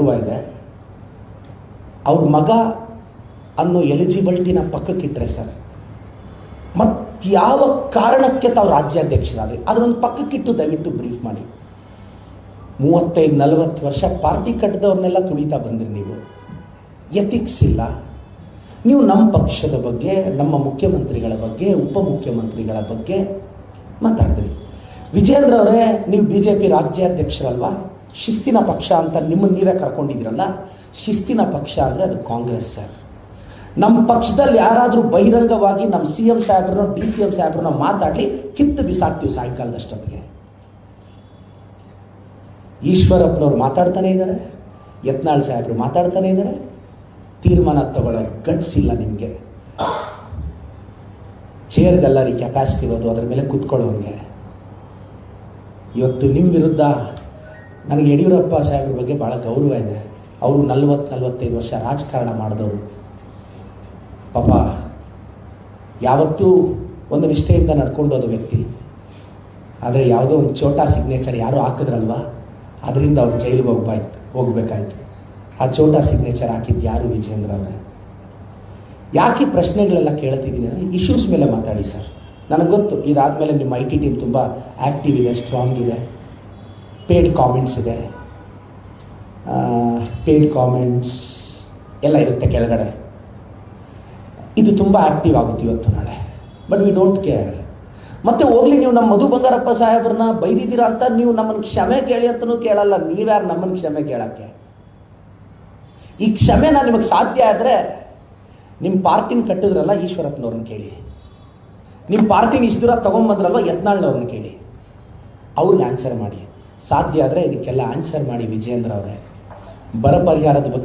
ಇದೆ. ಅವ್ರ ಮಗ ಅನ್ನೋ ಎಲಿಜಿಬಿಲಿಟಿನ ಪಕ್ಕಕ್ಕಿಟ್ರೆ ಸರ್ ಮತ್ತಾವ ಕಾರಣಕ್ಕೆ ತಾವು ರಾಜ್ಯಾಧ್ಯಕ್ಷರಾದ್ರಿ? ಅದನ್ನೊಂದು ಪಕ್ಕಕ್ಕಿಟ್ಟು ದಯವಿಟ್ಟು ಬ್ರೀಫ್ ಮಾಡಿ. ಮೂವತ್ತೈದು, ನಲವತ್ತು ವರ್ಷ ಪಾರ್ಟಿ ಕಟ್ಟಿದವ್ರನ್ನೆಲ್ಲ ತುಳಿತಾ ಬಂದ್ರಿ ನೀವು. ಎಥಿಕ್ಸ್ ಇಲ್ಲ. ನೀವು ನಮ್ಮ ಪಕ್ಷದ ಬಗ್ಗೆ, ನಮ್ಮ ಮುಖ್ಯಮಂತ್ರಿಗಳ ಬಗ್ಗೆ, ಉಪಮುಖ್ಯಮಂತ್ರಿಗಳ ಬಗ್ಗೆ ಮಾತಾಡಿದ್ರಿ. ವಿಜೇಂದ್ರ ಅವರೇ, ನೀವು ಬಿ ಜೆ ಪಿ ರಾಜ್ಯಾಧ್ಯಕ್ಷರಲ್ವಾ? ಶಿಸ್ತಿನ ಪಕ್ಷ ಅಂತ ನಿಮ್ಮನ್ನು ನೀವೇ ಕರ್ಕೊಂಡಿದ್ದೀರಲ್ಲ? ಶಿಸ್ತಿನ ಪಕ್ಷ ಅಂದರೆ ಅದು ಕಾಂಗ್ರೆಸ್ ಸರ್. ನಮ್ಮ ಪಕ್ಷದಲ್ಲಿ ಯಾರಾದರೂ ಬಹಿರಂಗವಾಗಿ ನಮ್ಮ ಸಿ ಎಂ ಸಾಹೇಬ್ರನ್ನ, ಡಿ ಸಿ ಎಂ ಸಾಹೇಬ್ರನ್ನ ಮಾತಾಡಲಿ ಕಿತ್ತು ಬಿಸಾಕ್ತೀವಿ ಸಾಯಂಕಾಲದಷ್ಟೊತ್ತಿಗೆ. ಈಶ್ವರಪ್ಪನವ್ರು ಮಾತಾಡ್ತಾನೆ ಇದ್ದಾರೆ, ಯತ್ನಾಳ್ ಸಾಹೇಬ್ರು ಮಾತಾಡ್ತಾನೆ ಇದ್ದಾರೆ, ತೀರ್ಮಾನ ತಗೊಳ್ಳೋ ಗಟ್ಸಿಲ್ಲ ನಿಮಗೆ. ಚೇರ್ ರೀ ಕೆಪಾಸಿಟಿ ಇರೋದು ಅದ್ರ ಮೇಲೆ ಕುತ್ಕೊಳ್ಳೋಂಗೆ. ಇವತ್ತು ನಿಮ್ಮ ವಿರುದ್ಧ ನನಗೆ ಯಡಿಯೂರಪ್ಪ ಸಾಹೇಬ್ರ ಬಗ್ಗೆ ಭಾಳ ಗೌರವ ಇದೆ. ಅವರು ನಲ್ವತ್ತು ನಲ್ವತ್ತೈದು ವರ್ಷ ರಾಜಕಾರಣ ಮಾಡಿದವರು. ಪಾಪ, ಯಾವತ್ತೂ ಒಂದು ನಿಷ್ಠೆಯಿಂದ ನಡ್ಕೊಂಡೋದು ವ್ಯಕ್ತಿ. ಆದರೆ ಯಾವುದೋ ಒಂದು ಚೋಟಾ ಸಿಗ್ನೇಚರ್ ಯಾರೂ ಹಾಕಿದ್ರಲ್ವಾ? ಅದರಿಂದ ಅವ್ರು ಜೈಲಿಗೆ ಹೋಗ್ಬಾಯ್ತು ಹೋಗಬೇಕಾಯ್ತು. ಆ ಚೋಟಾ ಸಿಗ್ನೇಚರ್ ಹಾಕಿದ್ದು ಯಾರು ವಿಜೇಂದ್ರ ಅವರೇ? ಯಾಕೆ ಪ್ರಶ್ನೆಗಳೆಲ್ಲ ಕೇಳ್ತಿದ್ದೀನಿ? ಅಂದರೆ ಇಶ್ಯೂಸ್ ಮೇಲೆ ಮಾತಾಡಿ ಸರ್. ನನಗೆ ಗೊತ್ತು, ಇದಾದಮೇಲೆ ನಿಮ್ಮ ಐ ಟಿ ಟೀಮ್ ತುಂಬ ಆ್ಯಕ್ಟಿವ್ ಇದೆ ಸ್ಟ್ರಾಂಗ್ ಇದೆ. ಪೇಡ್ ಕಾಮೆಂಟ್ಸ್ ಇದೆ. ಪೇಯ್ಡ್ ಕಾಮೆಂಟ್ಸ್ ಎಲ್ಲ ಇರುತ್ತೆ ಕೆಳಗಡೆ. ಇದು ತುಂಬ ಆ್ಯಕ್ಟಿವ್ ಆಗುತ್ತೆ ಇವತ್ತು ನಾಳೆ. ಬಟ್ ವಿ ಡೋಂಟ್ ಕೇರ್ ಮತ್ತೆ ಹೋಗ್ಲಿ, ನೀವು ನಮ್ಮ ಮಧು ಬಂಗಾರಪ್ಪ ಸಾಹೇಬ್ರನ್ನ ಬೈದಿದ್ದೀರಾ ಅಂತ ನೀವು ನಮ್ಮನ್ನು ಕ್ಷಮೆ ಕೇಳಿ ಅಂತಲೂ ಕೇಳಲ್ಲ. ನೀವ್ಯಾರು ನಮ್ಮನ್ನು ಕ್ಷಮೆ ಕೇಳಕ್ಕೆ? ಈ ಕ್ಷಮೆನ ನಿಮಗೆ ಸಾಧ್ಯ ಆದರೆ ನಿಮ್ಮ ಪಾರ್ಟಿನ ಕಟ್ಟಿದ್ರಲ್ಲ ಈಶ್ವರಪ್ಪನವ್ರನ್ನ ಕೇಳಿ. ನಿಮ್ಮ ಪಾರ್ಟಿನ ಇಷ್ಟು ದೂರ ತೊಗೊಂಬಂದ್ರಲ್ವ ಯತ್ನಾಳ್ನವ್ರನ್ನ ಕೇಳಿ. ಅವ್ರಿಗೆ ಆನ್ಸರ್ ಮಾಡಿ. ಸಾಧ್ಯ ಆದರೆ ಇದಕ್ಕೆಲ್ಲ ಆನ್ಸರ್ ಮಾಡಿ ವಿಜೇಂದ್ರ ಅವರೇ ಬರ ಪರಿಹಾರದ ಬಗ್ಗೆ